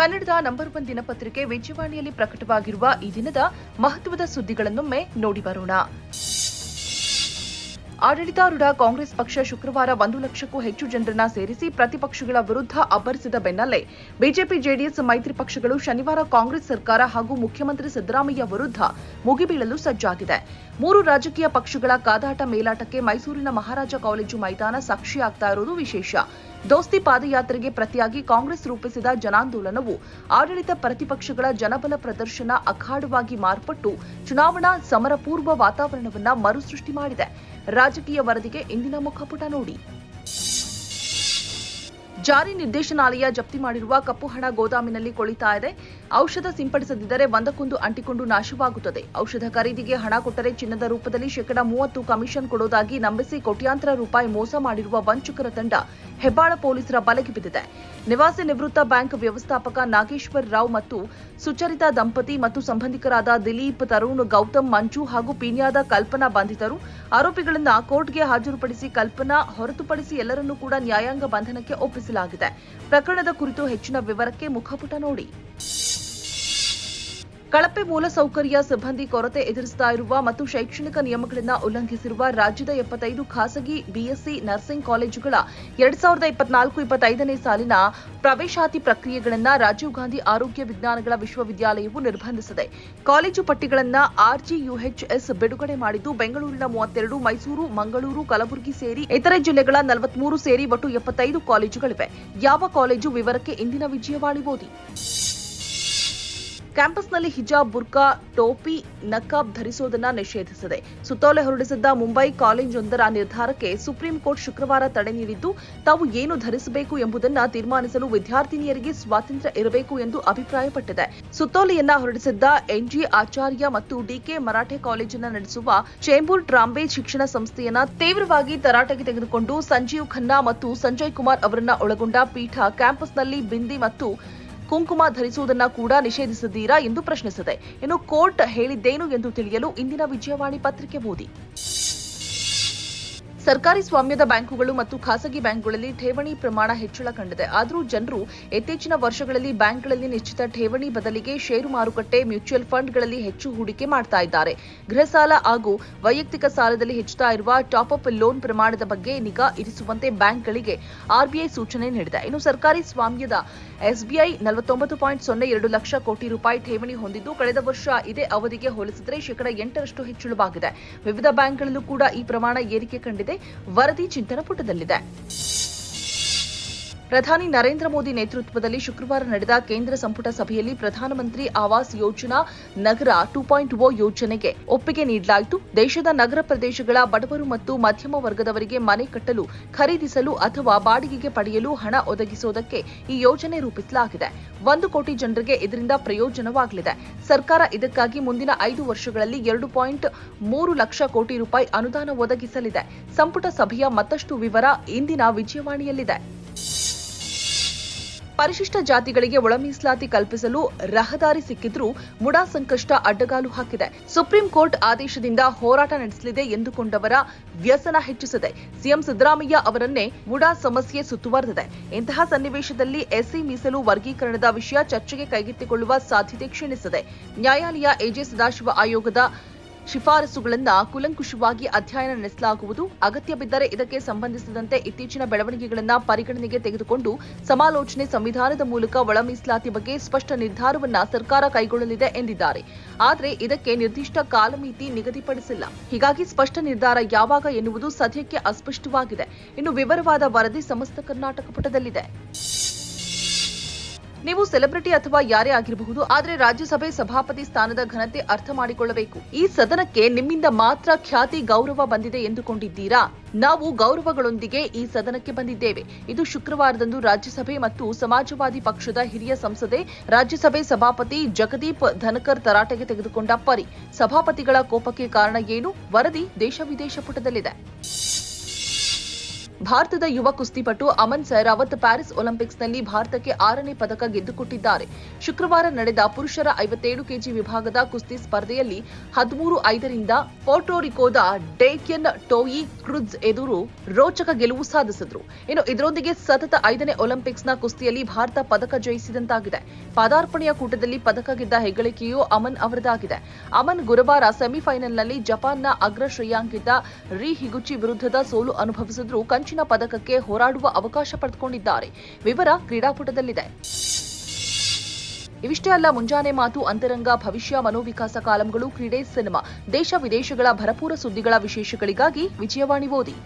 ಕನ್ನಡದ number one ದಿನಪತ್ರಿಕೆ ವಿಜಯವಾಣಿಯಲ್ಲಿ ಪ್ರಕಟವಾಗಿರುವ ಈ ದಿನದ ಮಹತ್ವದ ಸುದ್ದಿಗಳನ್ನೊಮ್ಮೆ ನೋಡಿ ಬರೋಣ. ಆಡಳಿತಾರೂಢ ಕಾಂಗ್ರೆಸ್ ಪಕ್ಷ ಶುಕ್ರವಾರ ಒಂದು ಲಕ್ಷಕ್ಕೂ ಹೆಚ್ಚು ಜನರನ್ನ ಸೇರಿಸಿ ಪ್ರತಿಪಕ್ಷಗಳ ವಿರುದ್ಧ ಅಬ್ಬರಿಸಿದ ಬೆನ್ನಲ್ಲೇ ಬಿಜೆಪಿ, ಜೆಡಿಎಸ್ ಮೈತ್ರಿ ಪಕ್ಷಗಳು ಶನಿವಾರ ಕಾಂಗ್ರೆಸ್ ಸರ್ಕಾರ ಹಾಗೂ ಮುಖ್ಯಮಂತ್ರಿ ಸಿದ್ದರಾಮಯ್ಯ ವಿರುದ್ಧ ಮುಗಿಬೀಳಲು ಸಜ್ಜಾಗಿದೆ. ಮೂರು ರಾಜಕೀಯ ಪಕ್ಷಗಳ ಕಾದಾಟ ಮೇಲಾಟಕ್ಕೆ ಮೈಸೂರಿನ ಮಹಾರಾಜ ಕಾಲೇಜು ಮೈದಾನ ಸಾಕ್ಷಿಯಾಗ್ತಾ ಇರುವುದು ವಿಶೇಷ. ದೋಸ್ತಿ ಪಾದಯಾತ್ರೆಗೆ ಪ್ರತಿಯಾಗಿ ಕಾಂಗ್ರೆಸ್ ರೂಪಿಸಿದ ಜನಾಂದೋಲನವು ಆಡಳಿತ ಪ್ರತಿಪಕ್ಷಗಳ ಜನಬಲ ಪ್ರದರ್ಶನ ಅಖಾಡವಾಗಿ ಮಾರ್ಪಟ್ಟು ಚುನಾವಣಾ ಸಮರಪೂರ್ವ ವಾತಾವರಣವನ್ನ ಮರುಸೃಷ್ಟಿ ಮಾಡಿದೆ. ರಾಜಕೀಯ ವರದಿಗೆ ಇಂದಿನ ಮುಖಪುಟ ನೋಡಿ. ಜಾರಿ ನಿರ್ದೇಶನಾಲಯ ಜಪ್ತಿ ಮಾಡಿರುವ ಕಪ್ಪು ಹಣ ಗೋದಾಮಿನಲ್ಲಿ ಕೊಳಿತಾ ಇದೆ. ಔಷಧ ಸಿಂಪಡಿಸದಿದ್ದರೆ ಒಂದಕ್ಕೊಂದು ಅಂಟಿಕೊಂಡು ನಾಶವಾಗುತ್ತದೆ. ಔಷಧ ಖರೀದಿಗೆ ಹಣ ಕೊಟ್ಟರೆ ಚಿನ್ನದ ರೂಪದಲ್ಲಿ ಶೇಕಡಾ ಮೂವತ್ತು ಕಮಿಷನ್ ಕೊಡೋದಾಗಿ ನಂಬಿಸಿ ಕೋಟ್ಯಾಂತರ ರೂಪಾಯಿ ಮೋಸ ಮಾಡಿರುವ ವಂಚಕರ ತಂಡ ಹೆಬ್ಬಾಳ ಪೊಲೀಸರ ಬಲೆಗೆ ಬಿದ್ದಿದೆ. ನಿವಾಸಿ ನಿವೃತ್ತ ಬ್ಯಾಂಕ್ ವ್ಯವಸ್ಥಾಪಕ ನಾಗೇಶ್ವರ್ ರಾವ್ ಮತ್ತು ಸುಚರಿತಾ ದಂಪತಿ ಮತ್ತು ಸಂಬಂಧಿಕರಾದ ದಿಲೀಪ್ ತರುಣ್, ಗೌತಮ್, ಮಂಜು ಹಾಗೂ ಪೀನ್ಯಾದ ಕಲ್ಪನಾ ಬಂಧಿತರು. ಆರೋಪಿಗಳನ್ನು ಕೋರ್ಟ್ಗೆ ಹಾಜರುಪಡಿಸಿ ಕಲ್ಪನಾ ಹೊರತುಪಡಿಸಿ ಎಲ್ಲರನ್ನೂ ಕೂಡ ನ್ಯಾಯಾಂಗ ಬಂಧನಕ್ಕೆ ಒಪ್ಪಿಸಲಾಗಿದೆ. ಪ್ರಕರಣದ ಕುರಿತು ಹೆಚ್ಚಿನ ವಿವರಕ್ಕೆ ಮುಖಪುಟ ನೋಡಿ. ಕಳಪೆ ಮೂಲಸೌಕರ್ಯ ಸಿಬ್ಬಂದಿ ಕೊರತೆ ಎದುರಿಸ್ತಾ ಇರುವ ಮತ್ತು ಶೈಕ್ಷಣಿಕ ನಿಯಮಗಳನ್ನು ಉಲ್ಲಂಘಿಸಿರುವ ರಾಜ್ಯದ ಎಪ್ಪತ್ತೈದು ಖಾಸಗಿ ಬಿಎಸ್ಸಿ ನರ್ಸಿಂಗ್ ಕಾಲೇಜುಗಳ ಎರಡ್ ಸಾವಿರದ ಇಪ್ಪತ್ನಾಲ್ಕು, ಇಪ್ಪತ್ತೈದನೇ ಸಾಲಿನ ಪ್ರವೇಶಾತಿ ಪ್ರಕ್ರಿಯೆಗಳನ್ನು ರಾಜೀವ್ ಗಾಂಧಿ ಆರೋಗ್ಯ ವಿಜ್ಞಾನಗಳ ವಿಶ್ವವಿದ್ಯಾಲಯವು ನಿರ್ಬಂಧಿಸಿದೆ. ಕಾಲೇಜು ಪಟ್ಟಿಗಳನ್ನು ಆರ್ಜಿಯುಎಚ್ಎಸ್ ಬಿಡುಗಡೆ ಮಾಡಿದ್ದು ಬೆಂಗಳೂರಿನ ಮೂವತ್ತೆರಡು, ಮೈಸೂರು, ಮಂಗಳೂರು, ಕಲಬುರಗಿ ಸೇರಿ ಇತರೆ ಜಿಲ್ಲೆಗಳ ನಲವತ್ಮೂರು ಸೇರಿ ಒಟ್ಟು ಎಪ್ಪತ್ತೈದು ಕಾಲೇಜುಗಳಿವೆ. ಯಾವ ಕಾಲೇಜು ವಿವರಕ್ಕೆ ಇಂದಿನ ವಿಜಯವಾಣಿ ಓದಿ? ಕ್ಯಾಂಪಸ್ನಲ್ಲಿ ಹಿಜಾಬ್, ಬುರ್ಕಾ, ಟೋಪಿ, ನಕಾಬ್ ಧರಿಸುವುದನ್ನು ನಿಷೇಧಿಸಿದೆ. ಸುತ್ತೋಲೆ ಹೊರಡಿಸಿದ್ದ ಮುಂಬೈ ಕಾಲೇಜೊಂದರ ನಿರ್ಧಾರಕ್ಕೆ ಸುಪ್ರೀಂ ಕೋರ್ಟ್ ಶುಕ್ರವಾರ ತಡೆ ನೀಡಿದ್ದು, ತಾವು ಏನು ಧರಿಸಬೇಕು ಎಂಬುದನ್ನು ತೀರ್ಮಾನಿಸಲು ವಿದ್ಯಾರ್ಥಿನಿಯರಿಗೆ ಸ್ವಾತಂತ್ರ್ಯ ಇರಬೇಕು ಎಂದು ಅಭಿಪ್ರಾಯಪಟ್ಟಿದೆ. ಸುತ್ತೋಲೆಯನ್ನ ಹೊರಡಿಸಿದ್ದ ಎನ್ಜಿ ಆಚಾರ್ಯ ಮತ್ತು ಡಿಕೆ ಮರಾಠೆ ಕಾಲೇಜನ್ನ ನಡೆಸುವ ಚೇಂಬೂರ್ ಟ್ರಾಂಬೆ ಶಿಕ್ಷಣ ಸಂಸ್ಥೆಯನ್ನ ತೀವ್ರವಾಗಿ ತರಾಟೆಗೆ ತೆಗೆದುಕೊಂಡು ಸಂಜೀವ್ ಖನ್ನಾ ಮತ್ತು ಸಂಜಯ್ ಕುಮಾರ್ ಅವರನ್ನ ಒಳಗೊಂಡ ಪೀಠ ಕ್ಯಾಂಪಸ್ನಲ್ಲಿ ಬಿಂದಿ ಮತ್ತು ಕುಂಕುಮ ಧರಿಸುವುದನ್ನ ಕೂಡ ನಿಷೇಧಿಸಿದ್ದೀರಾ ಎಂದು ಪ್ರಶ್ನಿಸಿದೆ. ಇನ್ನು ಕೋರ್ಟ್ ಹೇಳಿದ್ದೇನು ಎಂದು ತಿಳಿಯಲು ಇಂದಿನ ವಿಜಯವಾಣಿ ಪತ್ರಿಕೆ ಓದಿ. ಸರ್ಕಾರಿ ಸ್ವಾಮ್ಯದ ಬ್ಯಾಂಕುಗಳು ಮತ್ತು ಖಾಸಗಿ ಬ್ಯಾಂಕುಗಳಲ್ಲಿ ಠೇವಣಿ ಪ್ರಮಾಣ ಹೆಚ್ಚಳ ಕಂಡಿದೆ. ಆದರೂ ಜನರು ಇತ್ತೀಚಿನ ವರ್ಷಗಳಲ್ಲಿ ಬ್ಯಾಂಕ್ಗಳಲ್ಲಿ ನಿಶ್ಚಿತ ಠೇವಣಿ ಬದಲಿಗೆ ಷೇರು ಮಾರುಕಟ್ಟೆ, ಮ್ಯೂಚುವಲ್ ಫಂಡ್ಗಳಲ್ಲಿ ಹೆಚ್ಚು ಹೂಡಿಕೆ ಮಾಡ್ತಾ ಇದ್ದಾರೆ. ಗೃಹ ಸಾಲ ಹಾಗೂ ವೈಯಕ್ತಿಕ ಸಾಲದಲ್ಲಿ ಹೆಚ್ಚುತ್ತಾ ಇರುವ ಟಾಪ್ ಅಪ್ ಲೋನ್ ಪ್ರಮಾಣದ ಬಗ್ಗೆ ನಿಗಾ ಇರಿಸುವಂತೆ ಬ್ಯಾಂಕ್ಗಳಿಗೆ ಆರ್ಬಿಐ ಸೂಚನೆ ನೀಡಿದೆ. ಇನ್ನು ಸರ್ಕಾರಿ ಸ್ವಾಮ್ಯದ ಎಸ್ಬಿಐ ನಲವತ್ತೊಂಬತ್ತು ಪಾಯಿಂಟ್ ಸೊನ್ನೆ ಎರಡು ಲಕ್ಷ ಕೋಟಿ ರೂಪಾಯಿ ಠೇವಣಿ ಹೊಂದಿದ್ದು, ಕಳೆದ ವರ್ಷ ಇದೇ ಅವಧಿಗೆ ಹೋಲಿಸಿದರೆ ಶೇಕಡಾ ಎಂಟರಷ್ಟು ಹೆಚ್ಚಳವಾಗಿದೆ. ವಿವಿಧ ಬ್ಯಾಂಕ್ಗಳಲ್ಲೂ ಕೂಡ ಈ ಪ್ರಮಾಣ ಏರಿಕೆ ಕಂಡಿದೆ. ವರದಿ ಚಿಂತನ ಪುಟದಲ್ಲಿದೆ. ಪ್ರಧಾನಿ ನರೇಂದ್ರ ಮೋದಿ ನೇತೃತ್ವದಲ್ಲಿ ಶುಕ್ರವಾರ ನಡೆದ ಕೇಂದ್ರ ಸಂಪುಟ ಸಭೆಯಲ್ಲಿ ಪ್ರಧಾನಮಂತ್ರಿ ಆವಾಸ್ ಯೋಜನಾ ನಗರ ಟೂ ಪಾಯಿಂಟ್ ಓ ಯೋಜನೆಗೆ ಒಪ್ಪಿಗೆ ನೀಡಲಾಯಿತು. ದೇಶದ ನಗರ ಪ್ರದೇಶಗಳ ಬಡವರು ಮತ್ತು ಮಧ್ಯಮ ವರ್ಗದವರಿಗೆ ಮನೆ ಕಟ್ಟಲು, ಖರೀದಿಸಲು ಅಥವಾ ಬಾಡಿಗೆಗೆ ಪಡೆಯಲು ಹಣ ಒದಗಿಸುವುದಕ್ಕೆ ಈ ಯೋಜನೆ ರೂಪಿಸಲಾಗಿದೆ. ಒಂದು ಕೋಟಿ ಜನರಿಗೆ ಇದರಿಂದ ಪ್ರಯೋಜನವಾಗಲಿದೆ. ಸರ್ಕಾರ ಇದಕ್ಕಾಗಿ ಮುಂದಿನ ಐದು ವರ್ಷಗಳಲ್ಲಿ ಎರಡು ಪಾಯಿಂಟ್ ಮೂರು ಲಕ್ಷ ಕೋಟಿ ರೂಪಾಯಿ ಅನುದಾನ ಒದಗಿಸಲಿದೆ. ಸಂಪುಟ ಸಭೆಯ ಮತ್ತಷ್ಟು ವಿವರ ಇಂದಿನ ವಿಜಯವಾಣಿಯಲ್ಲಿದೆ. ಪರಿಶಿಷ್ಟ ಜಾತಿಗಳಿಗೆ ಒಳ ಮೀಸಲಾತಿ ಕಲ್ಪಿಸಲು ರಹದಾರಿ ಸಿಕ್ಕಿದ್ರೂ ಮುಡಾ ಸಂಕಷ್ಟ ಅಡ್ಡಗಾಲು ಹಾಕಿದೆ. ಸುಪ್ರೀಂ ಕೋರ್ಟ್ ಆದೇಶದಿಂದ ಹೋರಾಟ ನಡೆಸಲಿದೆ ಎಂದುಕೊಂಡವರ ವ್ಯಸನ ಹೆಚ್ಚಿಸಿದೆ. ಸಿಎಂ ಸಿದ್ದರಾಮಯ್ಯ ಅವರನ್ನೇ ಮುಡಾ ಸಮಸ್ಯೆ ಸುತ್ತುವರೆದಿದೆ. ಇಂತಹ ಸನ್ನಿವೇಶದಲ್ಲಿ ಎಸ್ಸಿ ಮೀಸಲು ವರ್ಗೀಕರಣದ ವಿಷಯ ಚರ್ಚೆಗೆ ಕೈಗೆತ್ತಿಕೊಳ್ಳುವ ಸಾಧ್ಯತೆ ಕ್ಷೀಣಿಸಿದೆ. ನ್ಯಾಯಾಲಯ ಎಜೆ ಸದಾಶಿವ ಆಯೋಗದ ಶಿಫಾರಸುಗಳನ್ನು ಕುಲಂಕುಷವಾಗಿ ಅಧ್ಯಯನ ನಡೆಸಲಾಗುವುದು. ಅಗತ್ಯ ಬಿದ್ದರೆ ಇದಕ್ಕೆ ಸಂಬಂಧಿಸಿದಂತೆ ಇತ್ತೀಚಿನ ಬೆಳವಣಿಗೆಗಳನ್ನು ಪರಿಗಣನೆಗೆ ತೆಗೆದುಕೊಂಡು ಸಮಾಲೋಚನೆ ಸಂವಿಧಾನದ ಮೂಲಕ ಒಳ ಮೀಸಲಾತಿ ಬಗ್ಗೆ ಸ್ಪಷ್ಟ ನಿರ್ಧಾರವನ್ನ ಸರ್ಕಾರ ಕೈಗೊಳ್ಳಲಿದೆ ಎಂದಿದ್ದಾರೆ. ಆದರೆ ಇದಕ್ಕೆ ನಿರ್ದಿಷ್ಟ ಕಾಲಮಿತಿ ನಿಗದಿಪಡಿಸಿಲ್ಲ. ಹೀಗಾಗಿ ಸ್ಪಷ್ಟ ನಿರ್ಧಾರ ಯಾವಾಗ ಎನ್ನುವುದು ಸದ್ಯಕ್ಕೆ ಅಸ್ಪಷ್ಟವಾಗಿದೆ. ಇನ್ನು ವಿವರವಾದ ವರದಿ ಸಮಸ್ತ ಕರ್ನಾಟಕ ಪುಟದಲ್ಲಿದೆ. ನೀವು ಸೆಲೆಬ್ರಿಟಿ ಅಥವಾ ಯಾರೇ ಆಗಿರಬಹುದು, ಆದರೆ ರಾಜ್ಯಸಭೆ ಸಭಾಪತಿ ಸ್ಥಾನದ ಘನತೆ ಅರ್ಥ ಮಾಡಿಕೊಳ್ಳಬೇಕು. ಈ ಸದನಕ್ಕೆ ನಿಮ್ಮಿಂದ ಮಾತ್ರ ಖ್ಯಾತಿ, ಗೌರವ ಬಂದಿದೆ ಎಂದುಕೊಂಡಿದ್ದೀರಾ? ನಾವು ಗೌರವಗಳೊಂದಿಗೆ ಈ ಸದನಕ್ಕೆ ಬಂದಿದ್ದೇವೆ. ಇದು ಶುಕ್ರವಾರದಂದು ರಾಜ್ಯಸಭೆ ಮತ್ತು ಸಮಾಜವಾದಿ ಪಕ್ಷದ ಹಿರಿಯ ಸಂಸದೆ, ರಾಜ್ಯಸಭೆ ಸಭಾಪತಿ ಜಗದೀಪ್ ಧನಕರ್ ತರಾಟೆಗೆ ತೆಗೆದುಕೊಂಡ ಪರಿ. ಸಭಾಪತಿಗಳ ಕೋಪಕ್ಕೆ ಕಾರಣ ಏನು? ವರದಿ ದೇಶ ವಿದೇಶ ಪುಟದಲ್ಲಿದೆ. ಭಾರತದ ಯುವ ಕುಸ್ತಿಪಟು ಅಮನ್ ಸೈರಾವತ್ ಪ್ಯಾರಿಸ್ ಒಲಿಂಪಿಕ್ಸ್ನಲ್ಲಿ ಭಾರತಕ್ಕೆ ಆರನೇ ಪದಕ ಗೆದ್ದುಕೊಟ್ಟಿದ್ದಾರೆ. ಶುಕ್ರವಾರ ನಡೆದ ಪುರುಷರ ಐವತ್ತೇಳು ಕೆಜಿ ವಿಭಾಗದ ಕುಸ್ತಿ ಸ್ಪರ್ಧೆಯಲ್ಲಿ ಹದಿಮೂರು ಐದರಿಂದ ಪೋರ್ಟೋರಿಕೋದ ಡೇಕ್ಯನ್ ಟೋಯಿ ಕ್ರುಜ್ ಎದುರು ರೋಚಕ ಗೆಲುವು ಸಾಧಿಸಿದ್ರು. ಇನ್ನು ಇದರೊಂದಿಗೆ ಸತತ ಐದನೇ ಒಲಿಂಪಿಕ್ಸ್ನ ಕುಸ್ತಿಯಲ್ಲಿ ಭಾರತ ಪದಕ ಜಯಿಸಿದಂತಾಗಿದೆ. ಪದಾರ್ಪಣೆಯ ಕೂಟದಲ್ಲಿ ಪದಕ ಗೆದ್ದ ಹೆಗ್ಗಳಿಕೆಯು ಅಮನ್ ಅವರದಾಗಿದೆ. ಅಮನ್ ಗುರುವಾರ ಸೆಮಿಫೈನಲ್ನಲ್ಲಿ ಜಪಾನ್ನ ಅಗ್ರ ಶ್ರೇಯಾಂಕಿತ ರಿ ಹಿಗುಚಿ ವಿರುದ್ಧದ ಸೋಲು ಅನುಭವಿಸಿದ್ರು. ಕಂಚಿನ ಪದಕಕ್ಕೆ ಹೋರಾಡುವ ಅವಕಾಶ ಪಡೆದುಕೊಂಡಿದ್ದಾರೆ. ವಿವರ ಕ್ರೀಡಾಕೂಟದಲ್ಲಿದೆ. ಇವಿಷ್ಟೇ ಅಲ್ಲ, ಮುಂಜಾನೆ ಮಾತು, ಅಂತರಂಗ, ಭವಿಷ್ಯ, ಮನೋವಿಕಾಸ ಕಾಲಂಗಳು, ಕ್ರೀಡೆ, ಸಿನಿಮಾ, ದೇಶ ವಿದೇಶಗಳ ಭರಪೂರ ಸುದ್ದಿಗಳ ವಿಶೇಷಗಳಿಗಾಗಿ ವಿಜಯವಾಣಿ ಓದಿ.